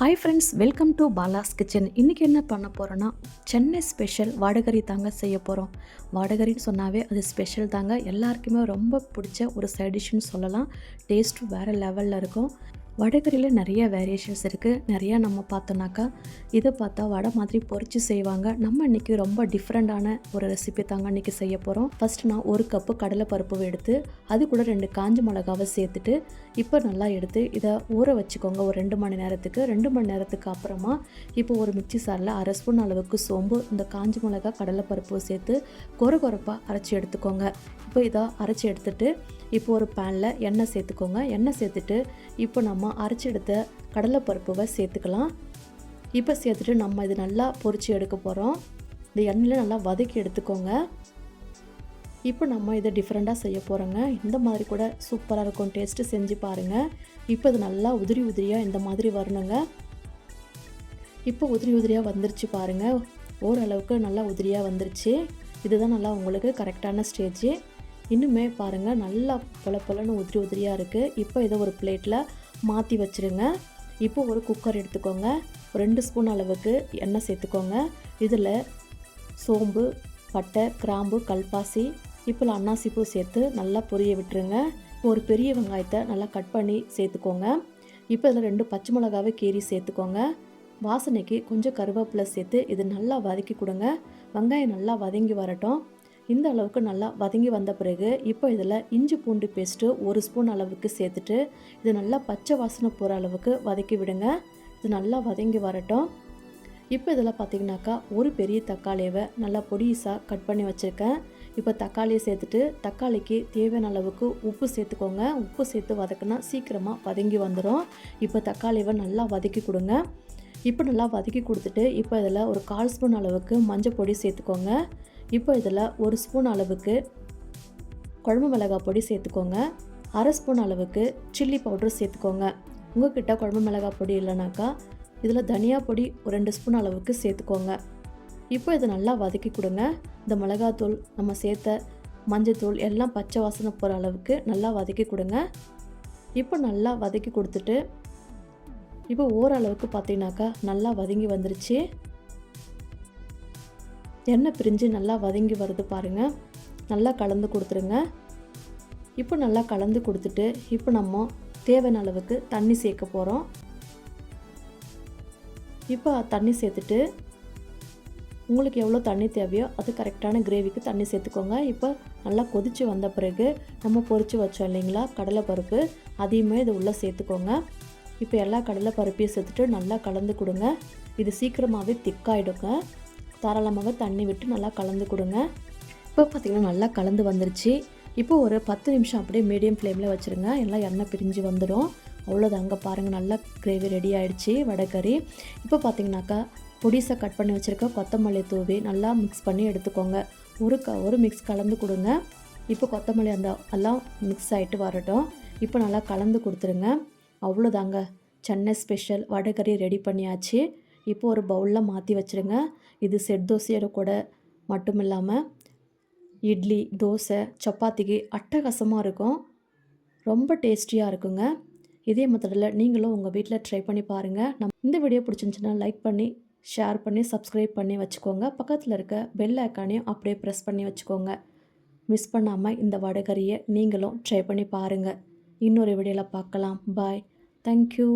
Hi friends welcome to Bala's kitchen இன்றைக்கி என்ன பண்ண போகிறோன்னா சென்னை ஸ்பெஷல் வாடகரி தாங்க செய்ய போகிறோம் வாடகரின்னு சொன்னாவே அது ஸ்பெஷல் தாங்க. எல்லாருக்குமே ரொம்ப பிடிச்ச ஒரு சைடிஷ்னு சொல்லலாம். டேஸ்ட் வேறு லெவலில் இருக்கும். வடகரியில் நிறைய வேரியேஷன்ஸ் இருக்குது நிறையா நம்ம பார்த்தோன்னாக்கா இதை பார்த்தா வடை மாதிரி பொறிச்சு செய்வாங்க. நம்ம இன்றைக்கி ரொம்ப டிஃப்ரெண்ட்டான ஒரு ரெசிபி தாங்க இன்றைக்கி செய்ய போகிறோம் ஃபஸ்ட்டு நான் ஒரு கப்பு கடலைப்பருப்பு எடுத்து அது கூட ரெண்டு காஞ்ச மிளகாவை சேர்த்துட்டு இப்போ நல்லா எடுத்து இதை ஊற வச்சுக்கோங்க. ஒரு ரெண்டு மணி நேரத்துக்கு. ரெண்டு மணி நேரத்துக்கு அப்புறமா இப்போ ஒரு மிக்சி சாரில் அரை ஸ்பூன் அளவுக்கு சோம்பு இந்த காஞ்ச மிளகா கடலைப்பருப்பு சேர்த்து கொர கொரப்பாக அரைச்சி எடுத்துக்கோங்க. இப்போ இதை அரைச்சி எடுத்துட்டு இப்போ ஒரு பேனில் எண்ணெய் சேர்த்துக்கோங்க. எண்ணெய் சேர்த்துட்டு இப்போ நம்ம அரைச்சி எடுத்த கடலைப்பருப்புவை சேர்த்துக்கலாம். இப்போ சேர்த்துட்டு நம்ம இது நல்லா பொறிச்சு எடுக்க போகிறோம் இந்த எண்ணெயில் நல்லா வதக்கி எடுத்துக்கோங்க. இப்போ நம்ம இதை டிஃப்ரெண்ட்டாக செய்ய போகிறோங்க இந்த மாதிரி கூட சூப்பராக இருக்கும். டேஸ்ட்டு செஞ்சு பாருங்கள் இப்போ இது நல்லா உதிரி உதிரியாக இந்த மாதிரி வரணுங்க. இப்போ உதிரி உதிரியாக வந்துருச்சு பாருங்கள் ஓரளவுக்கு நல்லா உதிரியாக வந்துருச்சு. இதுதான் நல்லா உங்களுக்கு கரெக்டான ஸ்டேஜ் இன்னுமே பாருங்கள் நல்லா பொல பொலன்னு உதிரி உதிரியாக இருக்குது இப்போ இதை ஒரு பிளேட்டில் மாற்றி வச்சுருங்க. இப்போ ஒரு குக்கர் எடுத்துக்கோங்க. ஒரு ரெண்டு ஸ்பூன் அளவுக்கு எண்ணெய் சேர்த்துக்கோங்க. இதில் சோம்பு பட்டை கிராம்பு கல்பாசி இப்போ அன்னாசிப்பூ சேர்த்து நல்லா பொரிய விட்டுருங்க. ஒரு பெரிய வெங்காயத்தை நல்லா கட் பண்ணி சேர்த்துக்கோங்க. இப்போ இதில் ரெண்டு பச்சை மிளகாவை கீரி சேர்த்துக்கோங்க. வாசனைக்கு கொஞ்சம் கருவேப்பிலை சேர்த்து இது நல்லா வதக்கி கொடுங்க. வெங்காயம் நல்லா வதங்கி வரட்டும். இந்த அளவுக்கு நல்லா வதங்கி வந்த பிறகு இப்போ இதில் இஞ்சி பூண்டு பேஸ்ட்டு ஒரு ஸ்பூன் அளவுக்கு சேர்த்துட்டு இது நல்லா பச்சை வாசனை போகிற அளவுக்கு வதக்கி விடுங்க. இது நல்லா வதங்கி வரட்டும். இப்போ இதில் பார்த்தீங்கன்னாக்கா ஒரு பெரிய தக்காளியை நல்லா பொடிசாக கட் பண்ணி வச்சுருக்கேன். இப்போ தக்காளியை சேர்த்துட்டு தக்காளிக்கு தேவையான அளவுக்கு உப்பு சேர்த்துக்கோங்க. உப்பு சேர்த்து வதக்குனா சீக்கிரமாக வதங்கி வந்துடும் இப்போ தக்காளியை நல்லா வதக்கி கொடுங்க. இப்போ நல்லா வதக்கி கொடுத்துட்டு இப்போ இதில் ஒரு கால் ஸ்பூன் அளவுக்கு மஞ்சள் பொடி சேர்த்துக்கோங்க. இப்போ இதில் ஒரு ஸ்பூன் அளவுக்கு குழம்பு மிளகாய் பொடி சேர்த்துக்கோங்க. அரை ஸ்பூன் அளவுக்கு சில்லி பவுடர் சேர்த்துக்கோங்க. உங்ககிட்ட குழம்பு மிளகாய் பொடி இல்லைனாக்கா இதில் தனியா பொடி ஒரு ரெண்டு ஸ்பூன் அளவுக்கு சேர்த்துக்கோங்க. இப்போ இதை நல்லா வதக்கி கொடுங்க. இந்த மிளகாத்தூள் நம்ம சேர்த்த மஞ்சத்தூள் எல்லாம் பச்சை வாசனை போகிற அளவுக்கு நல்லா வதக்கி கொடுங்க. இப்போ நல்லா வதக்கி கொடுத்துட்டு இப்போ ஓரளவுக்கு பார்த்தீங்கன்னாக்கா நல்லா வதங்கி வந்துருச்சு. எண்ணெய் பிரிஞ்சு நல்லா வதங்கி வருது பாருங்கள் நல்லா கலந்து கொடுத்துருங்க. இப்போ நல்லா கலந்து கொடுத்துட்டு இப்போ நம்ம தேவையான அளவுக்கு தண்ணி சேர்க்க போகிறோம் இப்போ தண்ணி சேர்த்துட்டு உங்களுக்கு எவ்வளோ தண்ணி தேவையோ அது கரெக்டான கிரேவிக்கு தண்ணி சேர்த்துக்கோங்க. இப்போ நல்லா கொதித்து வந்த பிறகு நம்ம பொரித்து வச்சோம் இல்லைங்களா கடலைப்பருப்பு அதையுமே இது உள்ளே சேர்த்துக்கோங்க. இப்போ எல்லா கடலை பருப்பையும் சேர்த்துட்டு நல்லா கலந்து கொடுங்க. இது சீக்கிரமாகவே திக்காயிடுங்க. தாராளமாக தண்ணி விட்டு நல்லா கலந்து கொடுங்க. இப்போ பார்த்திங்கன்னா நல்லா கலந்து வந்துருச்சு. இப்போ ஒரு பத்து நிமிஷம் அப்படியே மீடியம் ஃப்ளேமில் வச்சுருங்க. எல்லாம் எண்ணெய் பிரிஞ்சு வந்துடும். அவ்வளோதாங்க பாருங்கள் நல்லா கிரேவி ரெடி ஆகிடுச்சி வடைக்கறி இப்போ பார்த்தீங்கன்னாக்கா பொடிசை கட் பண்ணி வச்சுருக்க கொத்தமல்லி தூவி நல்லா மிக்ஸ் பண்ணி எடுத்துக்கோங்க. ஒரு க ஒரு மிக்ஸ் கலந்து கொடுங்க. இப்போ கொத்தமல்லி அந்த எல்லாம் மிக்ஸ் ஆகிட்டு வரட்டும். இப்போ நல்லா கலந்து கொடுத்துருங்க. அவ்வளோதாங்க சென்னை ஸ்பெஷல் வடைக்கறி ரெடி பண்ணியாச்சு. இப்போ ஒரு பவுலில் மாற்றி வச்சுருங்க. இது செட் தோசையோட கூட மட்டும் இல்லாமல் இட்லி தோசை சப்பாத்திக்கு அட்டகாசமாக இருக்கும். ரொம்ப டேஸ்டியாக இருக்குங்க. இதே மெத்தடில் நீங்களும் உங்கள் வீட்டில் ட்ரை பண்ணி பாருங்கள் நம் இந்த வீடியோ பிடிச்சிருந்துச்சுன்னா லைக் பண்ணி ஷேர் பண்ணி சப்ஸ்கிரைப் பண்ணி வச்சுக்கோங்க. பக்கத்தில் இருக்க பெல் ஐக்கானையும் அப்படியே ப்ரெஸ் பண்ணி வச்சுக்கோங்க. மிஸ் பண்ணாமல் இந்த வடகரியை நீங்களும் ட்ரை பண்ணி பாருங்கள் இன்னொரு வீடியோவில் பார்க்கலாம். Bye thank you